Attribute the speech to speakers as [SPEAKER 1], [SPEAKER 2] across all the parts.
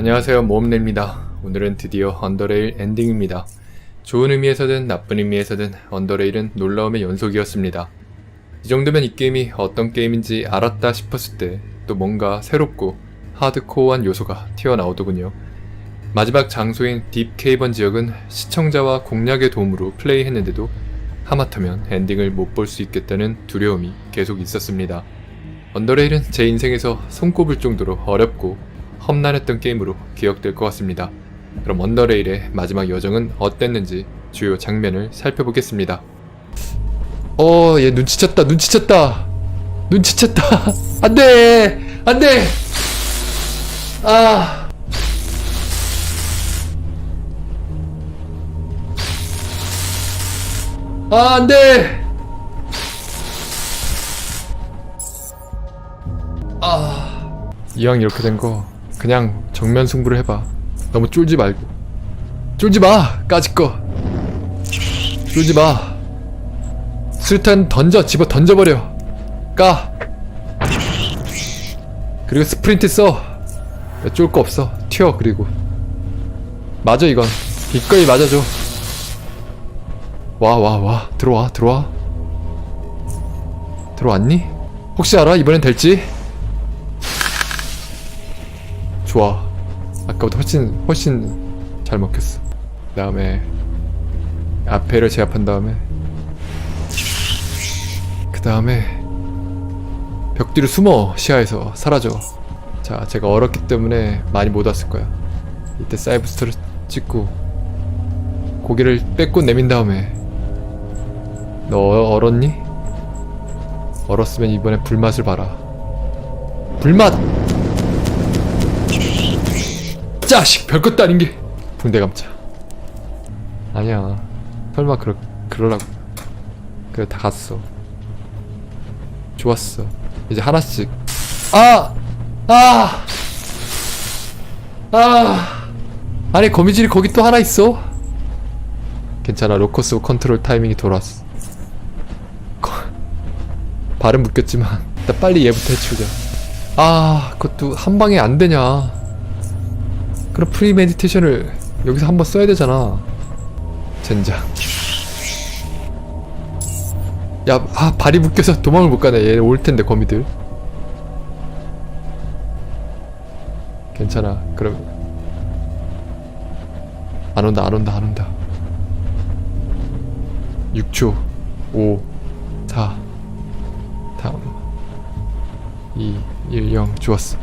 [SPEAKER 1] 안녕하세요 모험내입니다. 오늘은 드디어 언더레일 엔딩입니다. 좋은 의미에서든 나쁜 의미에서든 언더레일은 놀라움의 연속이었습니다. 이 정도면 이 게임이 어떤 게임인지 알았다 싶었을 때 또 뭔가 새롭고 하드코어한 요소가 튀어나오더군요. 마지막 장소인 딥 케이번 지역은 시청자와 공략의 도움으로 플레이했는데도 하마터면 엔딩을 못 볼 수 있겠다는 두려움이 계속 있었습니다. 언더레일은 제 인생에서 손꼽을 정도로 어렵고 험난했던 게임으로 기억될 것 같습니다. 그럼 언더레일의 마지막 여정은 어땠는지 주요 장면을 살펴보겠습니다. 어, 얘 눈치챘다, 눈치챘다, 눈치챘다. 안 돼! 안 돼! 아. 아, 안 돼! 아. 이왕 이렇게 된 거, 그냥 정면 승부를 해봐. 너무 쫄지 말고. 쫄지 마! 까짓 거. 쫄지 마. 수류탄 던져, 집어 던져버려. 까. 그리고 스프린트 써. 쫄 거 없어. 튀어, 그리고. 맞아, 이건. 기꺼이 맞아줘. 와, 와, 와. 들어와, 들어와. 들어왔니? 혹시 알아? 이번엔 될지? 좋아. 아까보다 훨씬, 훨씬 잘 먹혔어. 그 다음에, 앞에를 제압한 다음에, 그 다음에, 벽 뒤로 숨어, 시야에서. 사라져. 자, 제가 얼었기 때문에 많이 못 왔을 거야. 이때 사이브스터를 찍고, 고개를 빼고 내민 다음에, 너 얼었니? 얼었으면 이번에 불맛을 봐라. 불맛! 자식! 별것도 아닌 게! 붕대 감자. 아니야. 설마 그러, 그러라고. 그래, 다 갔어. 좋았어. 이제 하나씩. 아! 아! 아! 아니, 거미줄이 거기 또 하나 있어? 괜찮아. 로커스 컨트롤 타이밍이 돌아왔어. 거- 발은 묶였지만 일단 빨리 얘부터 해치우자. 아, 그것도 한 방에 안 되냐. 그럼 프리 메디테이션을 여기서 한번 써야 되잖아. 젠장. 야, 아, 발이 묶여서 도망을 못 가네. 얘 올 텐데, 거미들. 괜찮아. 그럼. 안 온다, 안 온다, 안 온다. 6초. 5, 4, 3, 2, 1, 0. 좋았어.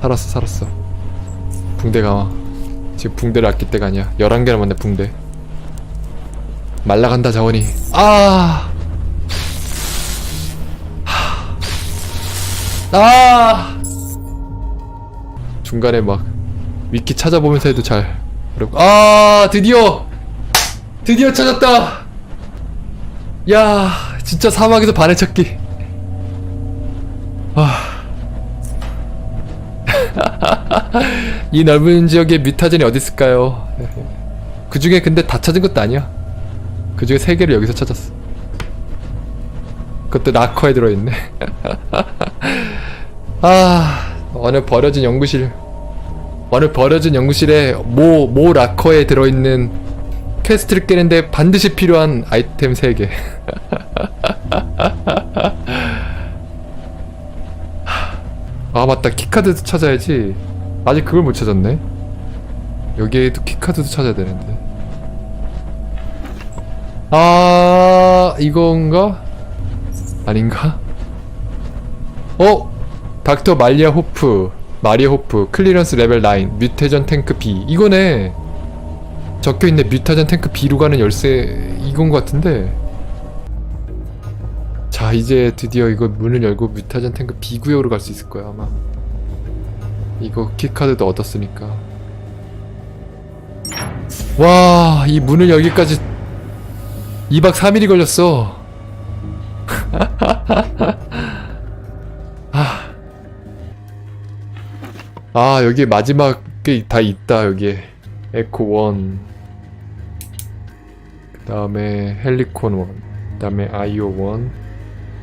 [SPEAKER 1] 살았어, 살았어. 붕대 강화. 지금 붕대를 아낄 때가 아니야. 11개 남았네, 붕대. 말라간다, 자원이. 아! 하. 아! 중간에 막, 위키 찾아보면서 해도 잘. 어렵고. 아! 드디어! 드디어 찾았다! 야, 진짜 사막에서 반의 찾기. 아. 이 넓은 지역에 뮤타젠이 어디 있을까요? 그 중에 근데 다 찾은 것도 아니야. 그 중에 세 개를 여기서 찾았어. 그것도 라커에 들어있네. 아, 어느 버려진 연구실. 어느 버려진 연구실에 모, 모 라커에 들어있는 퀘스트를 깨는데 반드시 필요한 아이템 3개. 아, 맞다. 키카드도 찾아야지. 아직 그걸 못 찾았네. 여기에도 키카드도 찾아야 되는데. 아, 이건가? 아닌가? 어? 닥터 말리아 호프, 마리아 호프, 클리런스 레벨 9, 뮤테전 탱크 B. 이거네. 적혀있네. 뮤타전 탱크 B로 가는 열쇠, 이건 것 같은데. 자, 이제 드디어 이거 문을 열고 뮤타전 탱크 B 구역으로 갈 수 있을 거야, 아마. 이거 키카드도 얻었으니까. 와, 이 문을 열기까지 2박 3일이 걸렸어. 아. 아, 여기 마지막에 다 있다, 여기에. 에코 1. 그 다음에 헬리콘 1. 그 다음에 아이오 1.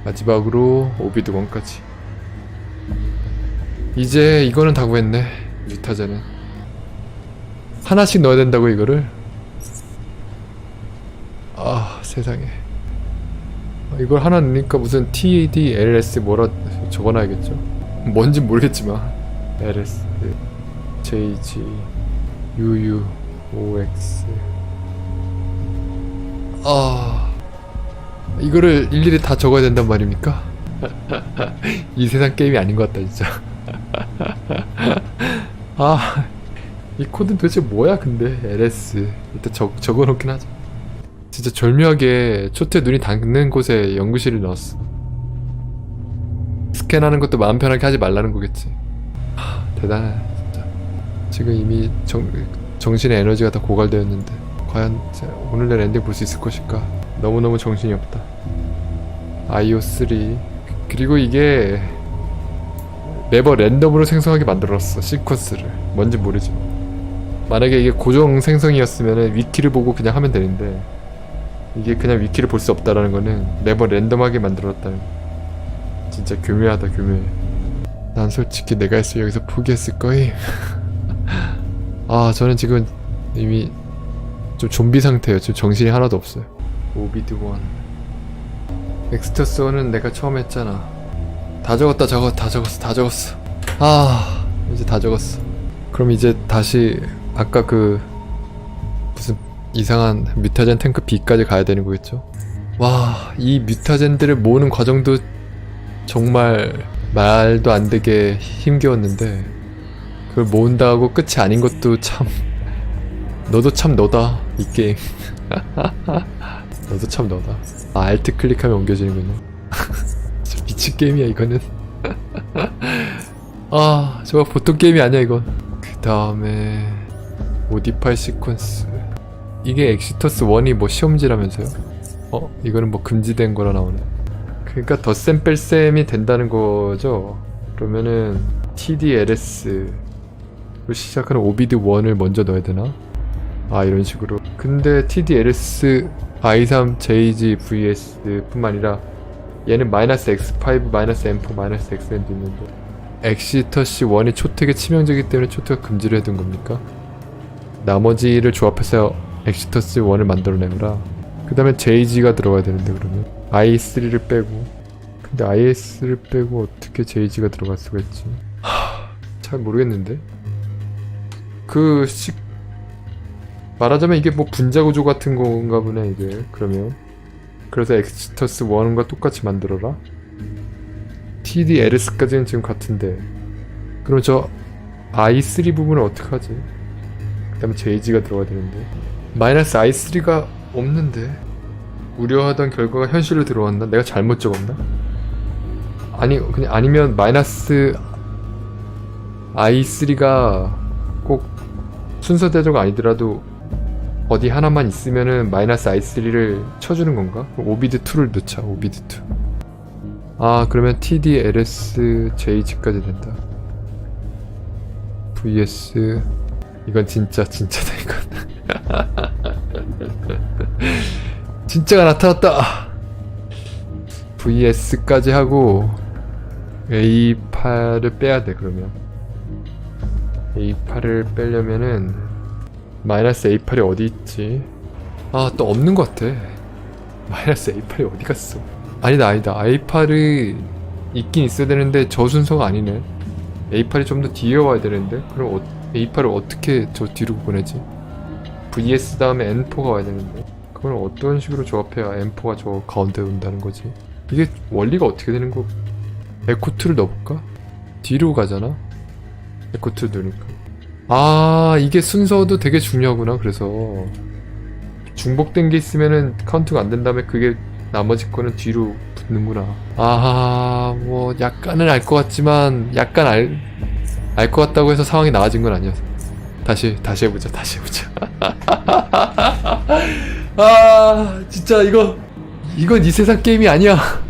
[SPEAKER 1] 마지막으로 오비드 1까지. 이제 이거는 다 구했네. 뮤타제는. 하나씩 넣어야 된다고 이거를? 아 세상에. 아, 이걸 하나 넣으니까 무슨 TD, LS 뭐라 적어놔야겠죠? 뭔지 모르겠지만. LS, JG, UU, OX 아 이거를 일일이 다 적어야 된단 말입니까? 이 세상 게임이 아닌 것 같다 진짜 아 이 코드는 도대체 뭐야 근데? LS 일단 적, 적어놓긴 하자. 진짜 절묘하게 초트에 눈이 닿는 곳에 연구실을 넣었어. 스캔하는 것도 마음 편하게 하지 말라는 거겠지. 하, 대단해 진짜. 지금 이미 정, 정신의 에너지가 다 고갈되었는데 과연 제- 오늘 내 엔딩 볼 수 있을 것일까? 너무너무 정신이 없다. IO3 그리고 이게 매번 랜덤으로 생성하게 만들었어 시퀀스를. 뭔지 모르지만. 만약에 이게 고정 생성이었으면 위키를 보고 그냥 하면 되는데 이게 그냥 위키를 볼 수 없다라는 거는 매번 랜덤하게 만들었다는 거. 진짜 교묘하다 교묘해. 난 솔직히 내가 했으면 여기서 포기했을 거임. 아 저는 지금 이미 좀 좀비 상태예요. 지금 정신이 하나도 없어요. 오비드 원. 엑스터스 원은 내가 처음 했잖아 다 적었다 적었 다 적었어 다 적었어. 아 이제 다 적었어. 그럼 이제 다시 아까 그 무슨 이상한 뮤타젠 탱크 B까지 가야 되는 거겠죠? 와 이 뮤타젠들을 모으는 과정도 정말 말도 안 되게 힘겨웠는데 그걸 모은다고 끝이 아닌 것도 참 너도 참 너다 이 게임. 너도 참 너다. 아 알트 클릭하면 옮겨지는군요 미친 게임이야 이거는 아 정말 보통 게임이 아니야 이건 그 다음에 모디파이 시퀀스 이게 엑시터스 1이 뭐 시험지라면서요? 어? 이거는 뭐 금지된 거라 나오네 그러니까 덧셈 뺄셈이 된다는 거죠 그러면은 TDLS 로 시작하는 오비드 1을 먼저 넣어야 되나? 아 이런 식으로 근데 TDLS i3 JG VS 뿐만 아니라 얘는 마이너스 X5 마이너스 M4 마이너스 XN도 있는데. 엑시터시 1이 초택에 치명적이기 때문에 초택을 금지를 해둔 겁니까? 나머지를 조합해서 엑시터스 1을 만들어내느라. 그 다음에 JG가 들어가야 되는데 그러면. I3를 빼고. 근데 IS를 빼고 어떻게 JG가 들어갈 수가 있지? 하, 잘 모르겠는데? 그 시... 말하자면 이게 뭐 분자 구조 같은 건가 보네 이게. 그러면 그래서 엑시터스 1과 똑같이 만들어라 TDLS까지는 지금 같은데 그럼 저 i3 부분은 어떡하지? 그 다음에 JG가 들어가야 되는데 마이너스 i3가 없는데 우려하던 결과가 현실로 들어왔나? 내가 잘못 적었나? 아니 그냥 아니면 마이너스 i3가 꼭 순서 대조가 아니더라도 어디 하나만 있으면은 마이너스 i3를 쳐주는 건가? 그럼 오비드 2를 넣자 오비드 2. 아 그러면 TD, LS, JG까지 된다. VS 이건 진짜 진짜다 이건. 진짜가 나타났다. VS까지 하고 A8을 빼야 돼 그러면 A8을 빼려면은 마이너스 A8이 어디 있지? 아 또 없는 것 같아. 마이너스 A8이 어디 갔어? 아니다 아니다 A8이 있긴 있어야 되는데 저 순서가 아니네. A8이 좀 더 뒤에 와야 되는데 그럼 어, A8을 어떻게 저 뒤로 보내지? VS 다음에 N4가 와야 되는데 그걸 어떤 식으로 조합해야 M4가 저 가운데 온다는 거지? 이게 원리가 어떻게 되는 거? 에코2를 넣어볼까? 뒤로 가잖아? 에코2 넣으니까. 아, 이게 순서도 되게 중요하구나, 그래서. 중복된 게 있으면은 카운트가 안 된다음에 그게 나머지 거는 뒤로 붙는구나. 아, 뭐, 약간은 알 것 같지만, 약간 알, 알 것 같다고 해서 상황이 나아진 건 아니었어. 다시, 다시 해보자, 다시 해보자. 아, 진짜 이거, 이건 이 세상 게임이 아니야.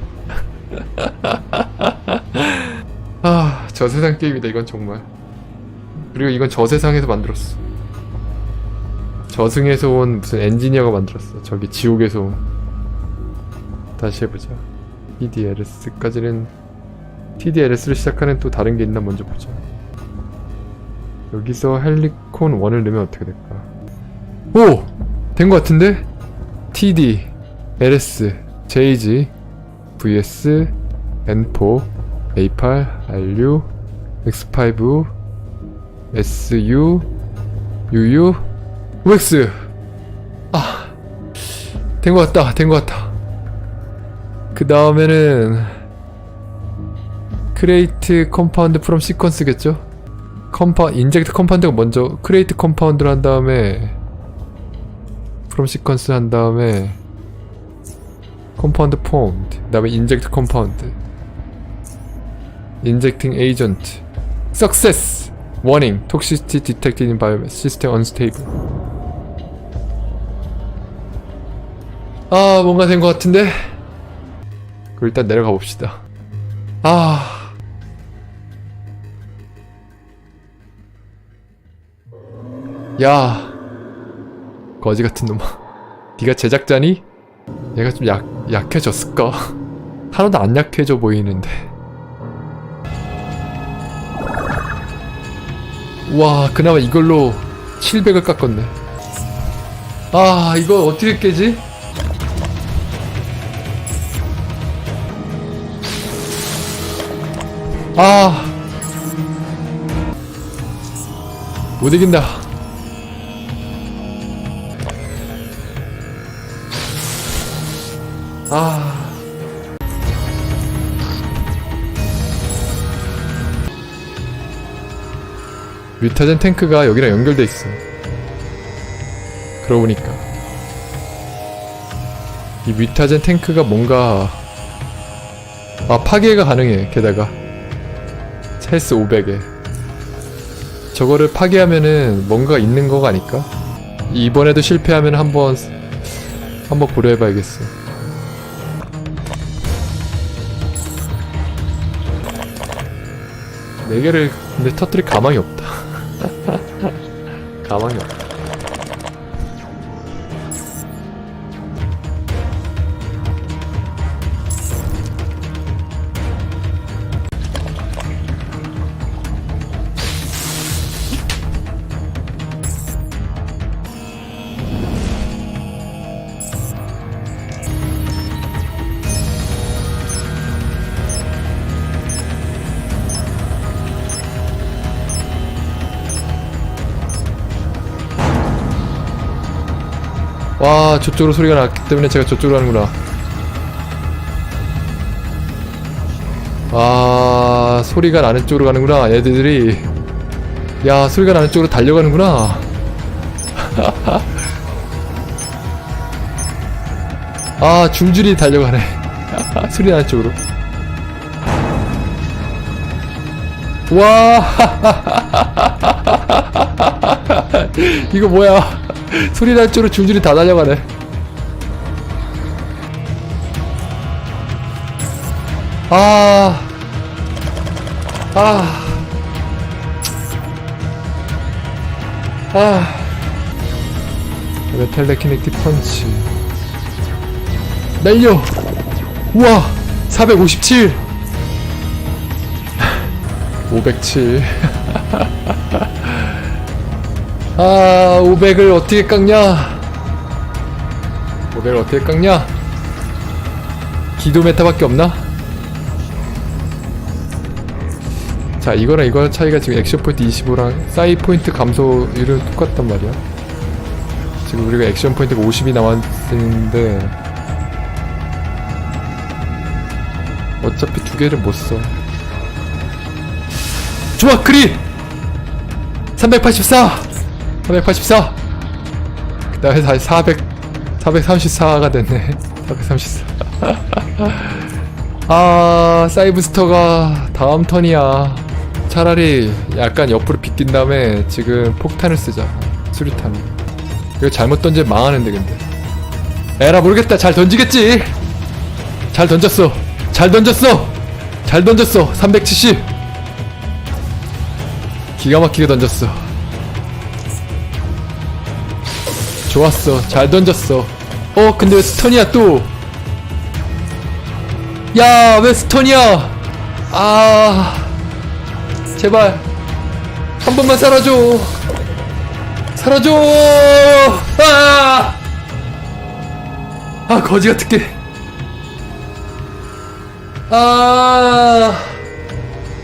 [SPEAKER 1] 아, 저 세상 게임이다, 이건 정말. 그리고 이건 저 세상에서 만들었어. 저승에서 온 무슨 엔지니어가 만들었어. 저기 지옥에서 온. 다시 해보자. TDLS까지는 TDLS를 시작하는 또 다른 게 있나 먼저 보자. 여기서 헬리콘 1을 넣으면 어떻게 될까? 오! 된 것 같은데? TD, LS, JG, VS, N4, A8, RU, X5, SU, UU, OX! 아! 된 것 같다, 된 것 같다. 그 다음에는, 크레이트 컴파운드 프롬 시퀀스겠죠? 컴파 인젝트 컴파운드가 먼저 크레이트 컴파운드를 한 다음에 프롬 시퀀스 한 다음에 컴파운드 폼드 그 다음에 인젝트 컴파운드 인젝팅 에이전트 석세스 워닝 톡시티 디텍티드 인바이오먼트 시스템 언스테이블 아 뭔가 된 것 같은데? 그럼 일단 내려가 봅시다. 아. 야. 거지 같은 놈아. 네가 제작자니? 얘가 좀 약, 약해졌을까? 하나도 안 약해져 보이는데 와 그나마 이걸로 700을 깎았네 아 이거 어떻게 깨지? 아 못 이긴다 아. 뮤타젠 탱크가 여기랑 연결돼 있어. 그러고 보니까 이 뮤타젠 탱크가 뭔가 아 파괴가 가능해. 게다가 헬스 500에 저거를 파괴하면은 뭔가 있는 거가 아닐까? 이번에도 실패하면 한번 한번 고려해 봐야겠어. 네 개를 근데 터뜨릴 가망이 없다. 가망이 없다. 와 저쪽으로 소리가 났기 때문에 제가 저쪽으로 하는구나. 아 소리가 나는 쪽으로 가는구나 얘들이. 야 소리가 나는 쪽으로 달려가는구나. 아 줄줄이 달려가네. 소리 나는 쪽으로. 와 이거 뭐야 소리 날 쪽으로 줄줄이 다 달려가네. 아, 아, 아. 메탈 레키네틱 펀치. 날려! 우와! 457! 507. 아, 500을 어떻게 깎냐? 500을 어떻게 깎냐? 기도 메타밖에 없나? 자, 이거랑 이거랑 차이가 지금 액션 포인트 25랑 사이 포인트 감소율은 똑같단 말이야. 지금 우리가 액션 포인트가 50이 남았는데 어차피 두 개를 못 써. 좋아, 그리! 384! 384! 그 다음에 다시 400, 434가 됐네. 434. 아, 사이브스터가 다음 턴이야. 차라리 약간 옆으로 비낀 다음에 지금 폭탄을 쓰자. 수류탄. 이거 잘못 던지면 망하는데, 근데. 에라, 모르겠다. 잘 던지겠지! 잘 던졌어. 잘 던졌어! 잘 던졌어. 370! 기가 막히게 던졌어. 좋았어. 잘 던졌어. 어, 근데 왜 스턴이야, 또? 야, 왜 스턴이야? 아, 제발. 한 번만 살아줘 살아줘 아! 아 거지 같은 게. 아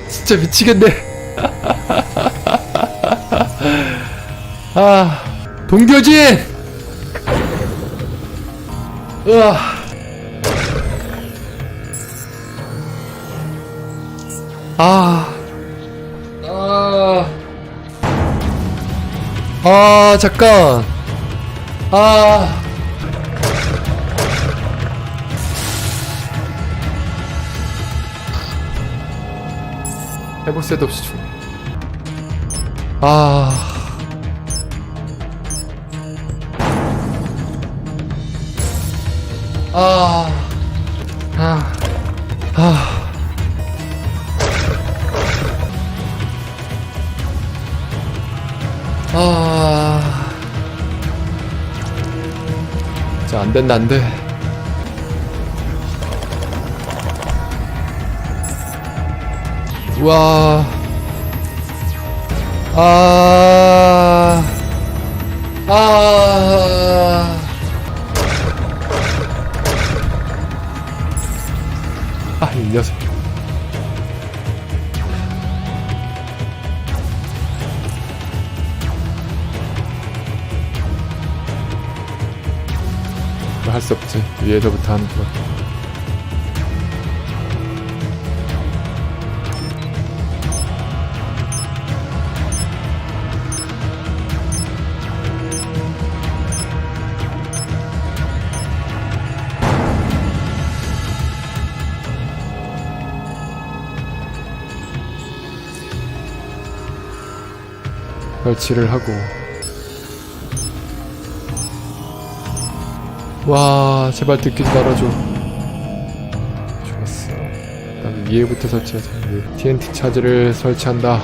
[SPEAKER 1] 진짜 미치겠네. 아 동교진. 으아. 아. 아. 아 잠깐. 아. 해볼 새도 없이 죽네. 아. 아. 아. 아. 아. 자, 안 된다, 안 돼. 우와. 아. 할 수 없지. 위에서부터 하는 거. 설치를 하고 와 제발 듣기지 말아줘. 좋았어. 그다음에 위에부터 설치하자 위에. TNT 차지를 설치한다.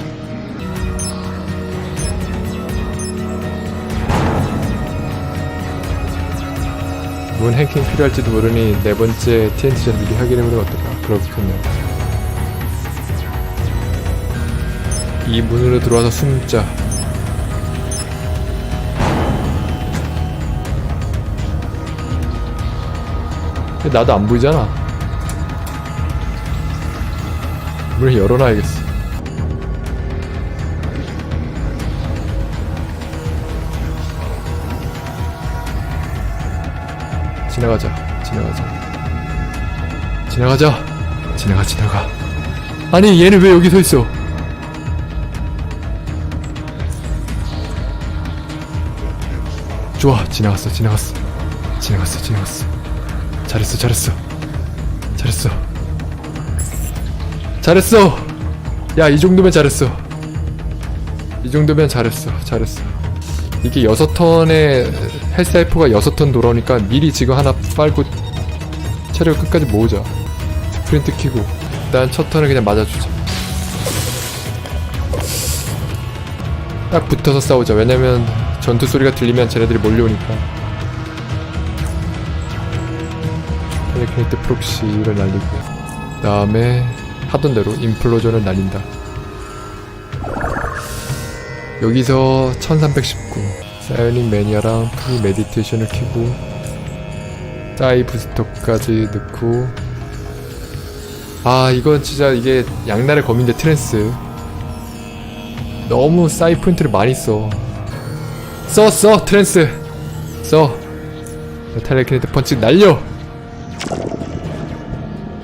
[SPEAKER 1] 뭔 해킹 필요할지도 모르니 네 번째 TNT 전 미리 확인해보는 건 어떨까? 그렇군요. 이 문으로 들어와서 숨자 나도 안 보이잖아. 문을 열어놔야겠어. 지나가자. 지나가자. 지나가자. 지나가, 지나가. 아니, 얘는 왜 여기 서 있어? 좋아, 지나갔어, 지나갔어. 지나갔어, 지나갔어. 잘했어 잘했어. 잘했어. 잘했어. 야 이 정도면 잘했어. 이 정도면 잘했어. 잘했어. 이게 6턴에 헬사이퍼가 6턴 돌아오니까 미리 지금 하나 빨고 체력 끝까지 모으자. 스프린트 키고. 일단 첫 턴을 그냥 맞아주자. 딱 붙어서 싸우자. 왜냐면 전투 소리가 들리면 쟤네들이 몰려오니까 텔레키네트 프록시를 날리고 그 다음에 하던 대로 인플로전을 날린다 여기서 1319 사이오닉 매니아랑 프리 메디테이션을 켜고 사이 부스터까지 넣고 아 이건 진짜 이게 양날의 검인데 트랜스 너무 사이 포인트를 많이 써 써, 써, 트랜스. 써. 텔레키네트 펀치 날려!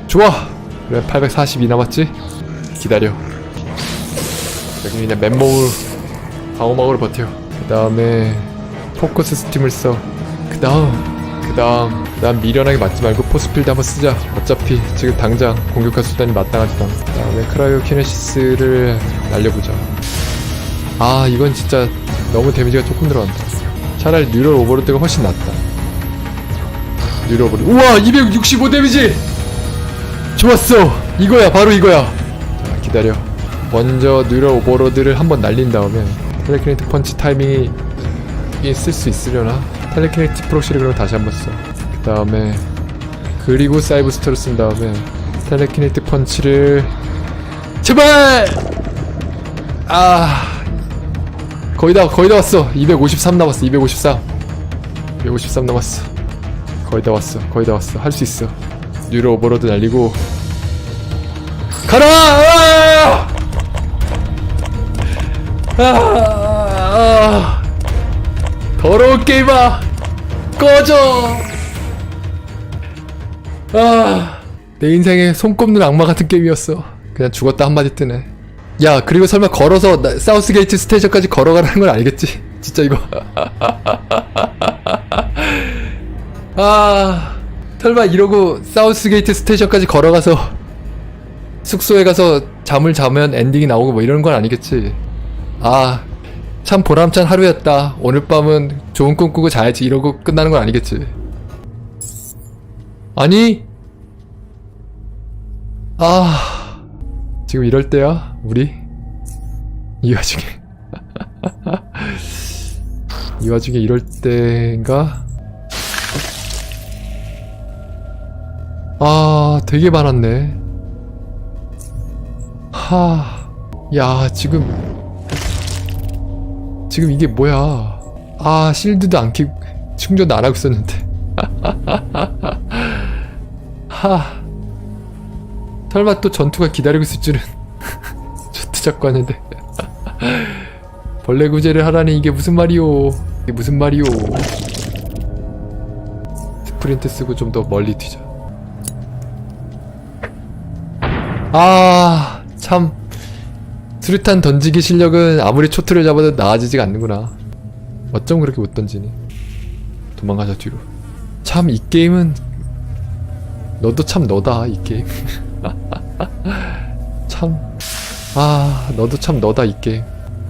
[SPEAKER 1] 좋아! 그래, 842 남았지? 기다려. 여기 그냥 맨몸으로, 방어막으로 버텨. 그 다음에, 포커스 스팀을 써. 그 다음, 그 다음, 그 다음 미련하게 맞지 말고 포스필드 한번 쓰자. 어차피 지금 당장 공격할 수단이 마땅하지도 않고. 그 다음에 크라이오 키네시스를 날려보자. 아, 이건 진짜 너무 데미지가 조금 들어간다. 차라리 뉴럴 오버로드가 훨씬 낫다. 오버로드. 우와! 265 데미지! 좋았어! 이거야, 바로 이거야! 자, 기다려. 먼저 뉴럴 오버로드를 한번 날린 다음에 텔레키네틱 펀치 타이밍이 쓸 수 있으려나? 텔레키네틱 프로시를 그럼 다시 한번 써. 그 다음에 그리고 사이브스터를 쓴 다음에 텔레키네틱 펀치를 제발! 아 거의 다 거의 다 왔어 253 남았어 253 253 남았어 거의 다 왔어. 거의 다 왔어. 할 수 있어. 뉴로 오버로드 날리고. 가라! 아! 아! 더러운 게임아! 꺼져! 아, 내 인생에 손꼽는 악마 같은 게임이었어. 그냥 죽었다 한마디 뜨네. 야 그리고 설마 걸어서 나- 사우스게이트 스테이션까지 걸어가라는 건 알겠지? 진짜 이거 아 설마 이러고 사우스게이트 스테이션까지 걸어가서 숙소에 가서 잠을 자면 엔딩이 나오고 뭐 이런 건 아니겠지. 아 참 보람찬 하루였다. 오늘 밤은 좋은 꿈 꾸고 자야지 이러고 끝나는 건 아니겠지. 아니? 아 지금 이럴 때야 우리? 이 와중에. 이 와중에 이럴 때인가 아 되게 많았네. 하야 지금 지금 이게 뭐야? 아 실드도 안 켜고 충전도 안 하고 있었는데. 하 설마 또 전투가 기다리고 있을 줄은 저트 잡고 왔는데. 벌레 구제를 하라니 이게 무슨 말이오? 이게 무슨 말이오? 스프린트 쓰고 좀 더 멀리 튀자 아 참. 수류탄 던지기 실력은 아무리 초트를 잡아도 나아지지가 않는구나. 어쩜 그렇게 못 던지니? 도망가자 뒤로. 참 이 게임은 너도 참 너다 이 게임. 참. 아 너도 참 너다 이 게임.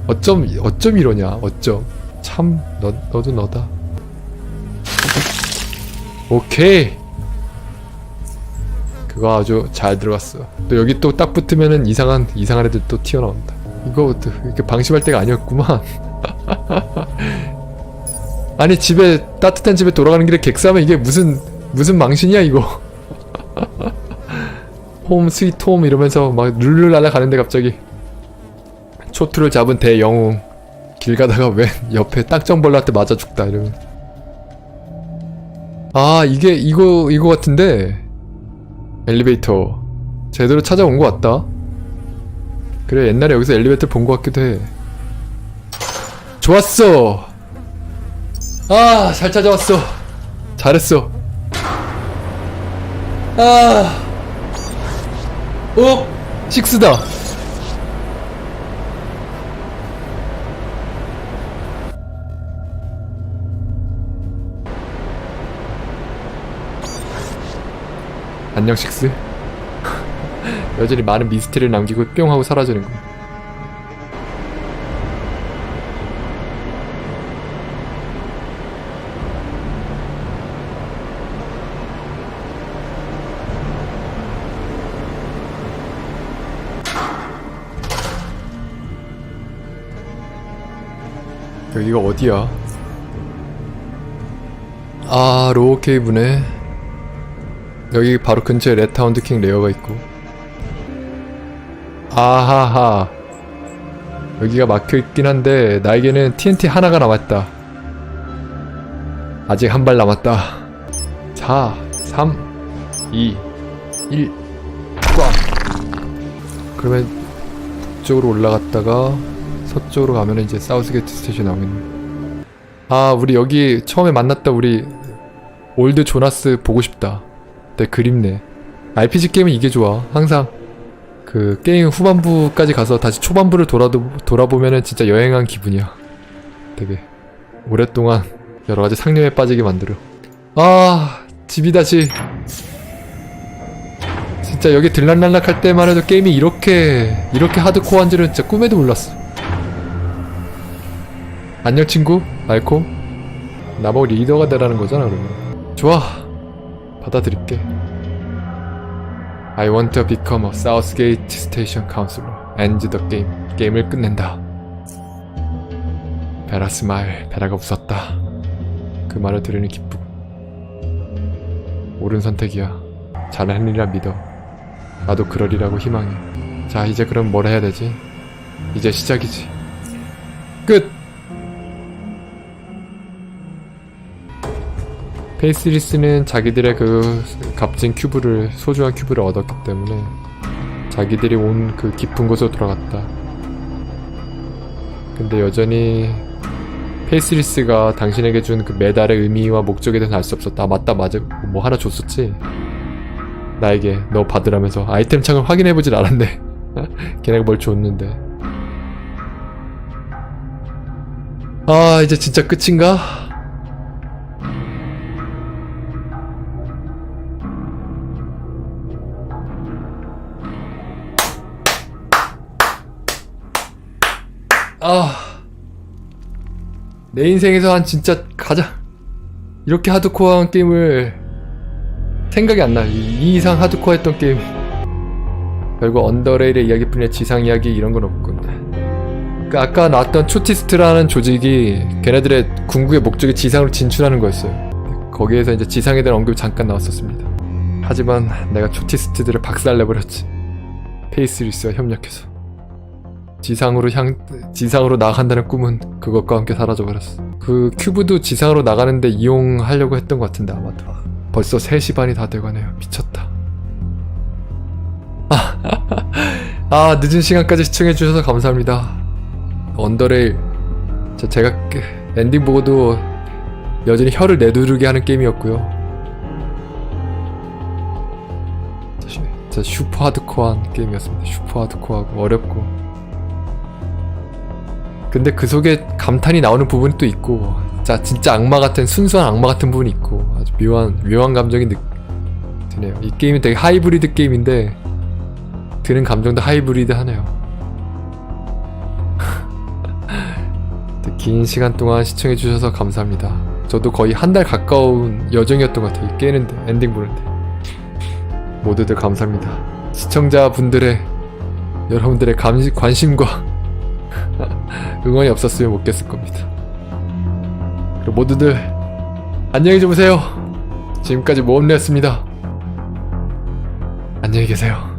[SPEAKER 1] 어쩜 어쩜 이러냐 어쩜. 참 너, 너도 너다. 오케이 그거 아주 잘 들어갔어. 또 여기 또 딱 붙으면은 이상한 이상한 애들 또 튀어나온다. 이거 또 이렇게 방심할 때가 아니었구만. 아니 집에 따뜻한 집에 돌아가는 길에 객사하면 이게 무슨 무슨 망신이야 이거? 홈 스위트 홈 이러면서 막 룰루 날아가는데 갑자기 초투를 잡은 대영웅. 길 가다가 왜 옆에 딱정벌레한테 맞아 죽다 이러면. 아 이게 이거 이거 같은데 엘리베이터. 제대로 찾아온 것 같다. 그래 옛날에 여기서 엘리베이터 본 것 같기도 해. 좋았어! 아 잘 찾아왔어. 잘했어. 아. 어? 식스다 안녕 식스. 여전히 많은 미스테리를 남기고 뿅 하고 사라지는 거 여기가 어디야? 아 로우 케이브네 여기 바로 근처에 레타운드 킹 레어가 있고. 아하하. 여기가 막혀있긴 한데 나에게는 TNT 하나가 남았다. 아직 한 발 남았다. 4 3 2 1 꽉! 그러면 북쪽으로 올라갔다가 서쪽으로 가면 이제 사우스게이트 스테이션 나오겠네. 아 우리 여기 처음에 만났다 우리 올드 조나스 보고 싶다 네 그립네. RPG 게임은 이게 좋아. 항상 그 게임 후반부까지 가서 다시 초반부를 돌아도, 돌아보면은 진짜 여행한 기분이야. 되게 오랫동안 여러가지 상념에 빠지게 만들어. 아 집이 다시. 진짜 여기 들락날락 할 때만 해도 게임이 이렇게 이렇게 하드코어한 줄은 진짜 꿈에도 몰랐어. 안녕 친구. 말콤. 나보고 리더가 되라는 거잖아 그러면. 좋아 받아들일게. I want to become a Southgate Station Counselor End the game 게임을 끝낸다. 베라 스마일 베라가 웃었다. 그 말을 들으니 기쁘고. 옳은 선택이야. 잘하리라 믿어. 나도 그러리라고 희망해. 자 이제 그럼 뭘 해야 되지? 이제 시작이지. 끝 페이스리스는 자기들의 그 값진 큐브를 소중한 큐브를 얻었기 때문에 자기들이 온 그 깊은 곳으로 돌아갔다. 근데 여전히 페이스리스가 당신에게 준 그 메달의 의미와 목적에 대해서 알 수 없었다. 아, 맞다, 맞아. 뭐 하나 줬었지. 나에게 너 받으라면서 아이템 창을 확인해보질 않았네. 걔네가 뭘 줬는데. 아, 이제 진짜 끝인가? 아. 내 인생에서 한 진짜 가장 이렇게 하드코어한 게임을 생각이 안 나. 이, 이 이상 하드코어했던 게임. 결국 언더레일의 이야기뿐이야 지상 이야기 이런 건 없군. 그 아까 나왔던 초티스트라는 조직이 걔네들의 궁극의 목적이 지상으로 진출하는 거였어요. 거기에서 이제 지상에 대한 언급이 잠깐 나왔었습니다. 하지만 내가 초티스트들을 박살내버렸지. 페이스리스와 협력해서. 지상으로 향 지상으로 나간다는 꿈은 그것과 함께 사라져버렸어. 그 큐브도 지상으로 나가는데 이용하려고 했던 것 같은데 아마도. 벌써 3시 반이 다 돼가네요. 미쳤다. 아, 아 늦은 시간까지 시청해주셔서 감사합니다. 언더레일. 저 제가 그 엔딩 보고도 여전히 혀를 내두르게 하는 게임이었고요. 슈퍼 하드코어한 게임이었습니다. 슈퍼 하드코어하고 어렵고. 근데 그 속에 감탄이 나오는 부분이 또 있고, 자 진짜 악마 같은 순수한 악마 같은 부분이 있고 아주 묘한 묘한 감정이 느, 드네요. 이 게임이 되게 하이브리드 게임인데 드는 감정도 하이브리드 하네요. 긴 시간 동안 시청해 주셔서 감사합니다. 저도 거의 한 달 가까운 여정이었던 것 같아요. 이 깨는데 엔딩 보는데 모두들 감사합니다. 시청자분들의 여러분들의 감, 관심과 응원이 없었으면 못 깼을 겁니다. 그럼 모두들 안녕히 주무세요. 지금까지 모험래였습니다. 안녕히 계세요.